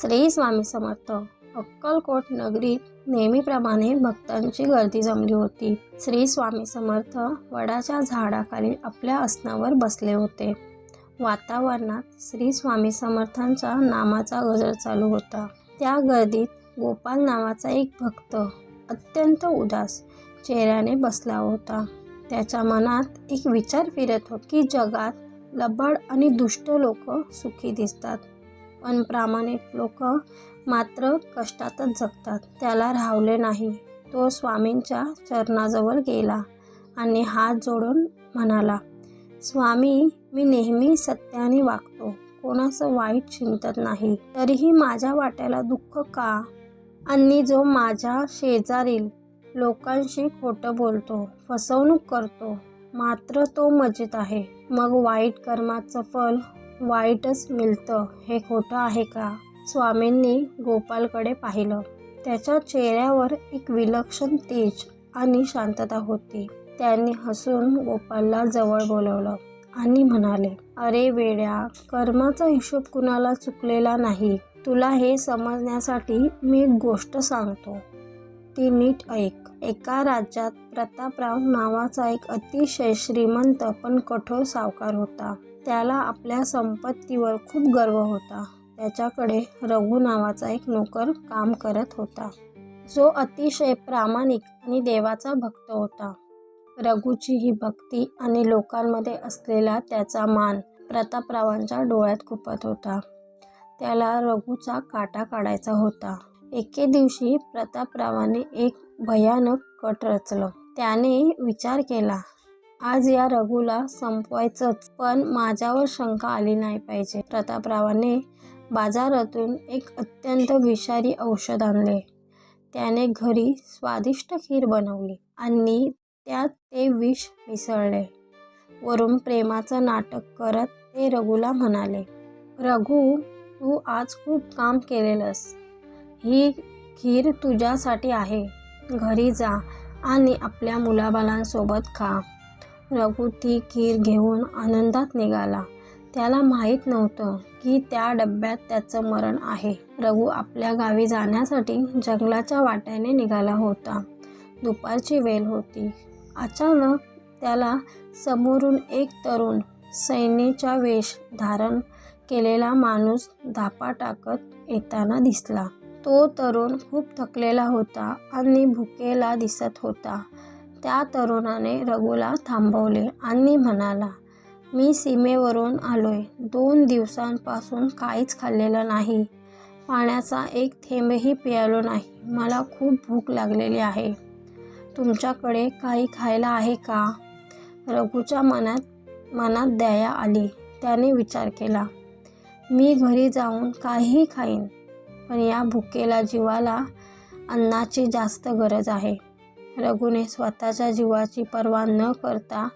श्री स्वामी समर्थ. अक्कलकोट नगरीत नेहमीप्रमाणे भक्तांची गर्दी जमली होती. श्री स्वामी समर्थ वडाच्या झाडाखाली आपल्या आसनावर बसले होते. वातावरणात श्री स्वामी समर्थांचा नामाचा गजर चालू होता. त्या गर्दीत गोपाल नावाचा एक भक्त अत्यंत उदास चेहऱ्याने बसला होता. त्याच्या मनात एक विचार फिरत होता की जगात लबाड आणि दुष्ट लोक सुखी दिसतात. पण प्रामाणिक लोक मात्र कष्टातच जगतात. त्याला राहवले नाही. तो स्वामींच्या चरणाजवळ गेला आणि हात जोडून म्हणाला स्वामी मी नेहमी सत्याने वागतो. कोणाचं वाईट चिंतत नाही. तरीही माझ्या वाट्याला दुःख का? आणि जो माझ्या शेजारील लोकांशी खोटं बोलतो फसवणूक करतो मात्र तो मजेत आहे. मग वाईट कर्माचं फल वाईटच मिळतं हे खोटं आहे का? स्वामींनी गोपालकडे पाहिलं. त्याच्या चेहऱ्यावर एक विलक्षण तेज आणि शांतता होती. त्यांनी हसून गोपालला जवळ बोलवलं आणि म्हणाले अरे वेड्या कर्माचा हिशोब कुणाला चुकलेला नाही. तुला हे समजण्यासाठी मी एक गोष्ट सांगतो. ती नीट ऐक. एका राज्यात प्रतापराव नावाचा एक अतिशय श्रीमंत पण कठोर सावकार होता. त्याला आपल्या संपत्तीवर खूप गर्व होता. त्याच्याकडे रघु नावाचा एक नोकर काम करत होता. जो अतिशय प्रामाणिक आणि देवाचा भक्त होता. रघुची ही भक्ती आणि लोकांमध्ये असलेला त्याचा मान प्रतापरावांच्या डोळ्यात खुपत होता. त्याला रघुचा काटा काढायचा होता. एके दिवशी प्रतापरावाने एक भयानक कट रचलं. त्याने विचार केला आज या रघुला संपवायचंच पण माझ्यावर शंका आली नाही पाहिजे. प्रतापरावाने बाजारातून एक अत्यंत विषारी औषध आणले. त्याने घरी स्वादिष्ट खीर बनवली आणि त्यात ते विष मिसळले. वरून प्रेमाचं नाटक करत ते रघुला म्हणाले रघु तू आज खूप काम केलेलंस. ही खीर तुझ्यासाठी आहे. घरी जा आणि आपल्या मुलाबालांसोबत खा. रघु ती खीर घेऊन आनंदात निघाला. त्याला माहीत नव्हतं की त्या डब्यात त्याचं मरण आहे. रघु आपल्या गावी जाण्यासाठी जंगलाच्या वाट्याने निघाला होता. दुपारची वेळ होती. अचानक त्याला समोरून एक तरुण सैन्याचा वेश धारण केलेला माणूस धापा टाकत येताना दिसला. तो तरुण खूप थकलेला होता आणि भुकेला दिसत होता. त्या तरुणाने रघूला थांबवले आणि म्हणाला मी सीमेवरून आलोय. दोन दिवसांपासून काहीच खाल्लेलं नाही. पाण्याचा एक थेंबही पियालो नाही. मला खूप भूक लागलेली आहे. तुमच्याकडे काही खायला आहे का? रघूच्या मनात मनात दया आली. त्याने विचार केला मी घरी जाऊन काहीही खाईन. पण या भुकेला जीवाला अन्नाची जास्त गरज आहे. रघुने स्वतःच्या जीवाची पर्वा न करता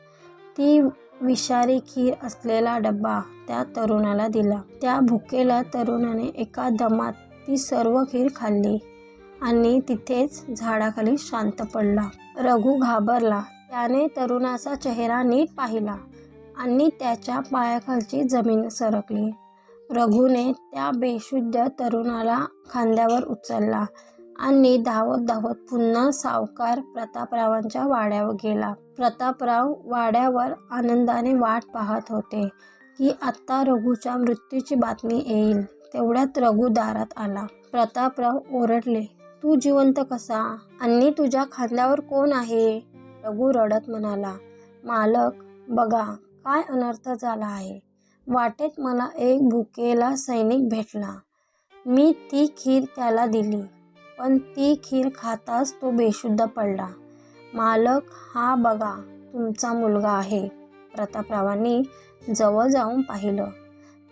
ती विषारी खीर असलेला डब्बा त्या तरुणाला दिला. त्या भुकेला तरुणाने एका दमात ती सर्व खीर खाल्ली आणि तिथेच झाडाखाली शांत पडला. रघु घाबरला. त्याने तरुणाचा चेहरा नीट पाहिला आणि त्याच्या पायाखालची जमीन सरकली. रघुने त्या बेशुद्ध तरुणाला खांद्यावर उचलला आणि धावत धावत पुन्हा सावकार प्रतापरावांच्या वाड्यावर गेला. प्रतापराव वाड्यावर आनंदाने वाट पाहत होते की आत्ता रघुच्या मृत्यूची बातमी येईल. तेवढ्यात रघु दारात आला. प्रतापराव ओरडले तू जिवंत कसा? आणि तुझ्या खांद्यावर कोण आहे? रघु रडत म्हणाला मालक बघा काय अनर्थ झाला आहे. वाटेत मला एक भुकेला सैनिक भेटला. मी ती खीर त्याला दिली पण ती खीर खाताच तो बेशुद्ध पडला. मालक हा बघा तुमचा मुलगा आहे. प्रतापरावांनी जवळ जाऊन पाहिलं.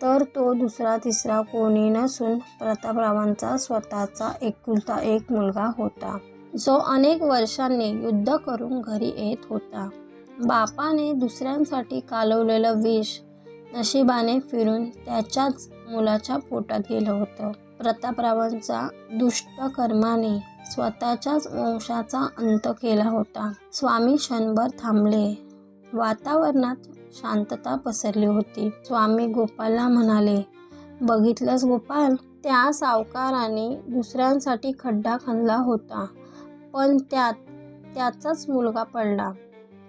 तर तो दुसरा तिसरा कोणी नसून प्रतापरावांचा स्वतःचा एकुलता एक मुलगा होता. जो अनेक वर्षांनी युद्ध करून घरी येत होता. बापाने दुसऱ्यांसाठी कालवलेलं विष नशिबाने फिरून त्याच्याच मुलाच्या पोटात गेलं होतं. प्रतापरावांचा दुष्ट कर्माने स्वतःच्याच वंशाचा अंत केला होता. स्वामी क्षणभर थांबले. वातावरणात शांतता पसरली होती. स्वामी गोपालला म्हणाले बघितलंस गोपाल त्या सावकाराने दुसऱ्यांसाठी खड्डा खणला होता पण त्यात त्याचाच मुलगा पडला.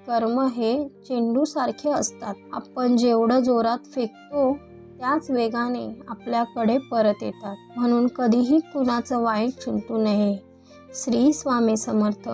कर्म हे चेंडूसारखे असतात. आपण जेवढं जोरात फेकतो त्याच वेगाने आपल्याकडे परत येतात. म्हणून कधीही कुणाचं वाईट चिंतू नये. श्री स्वामी समर्थ.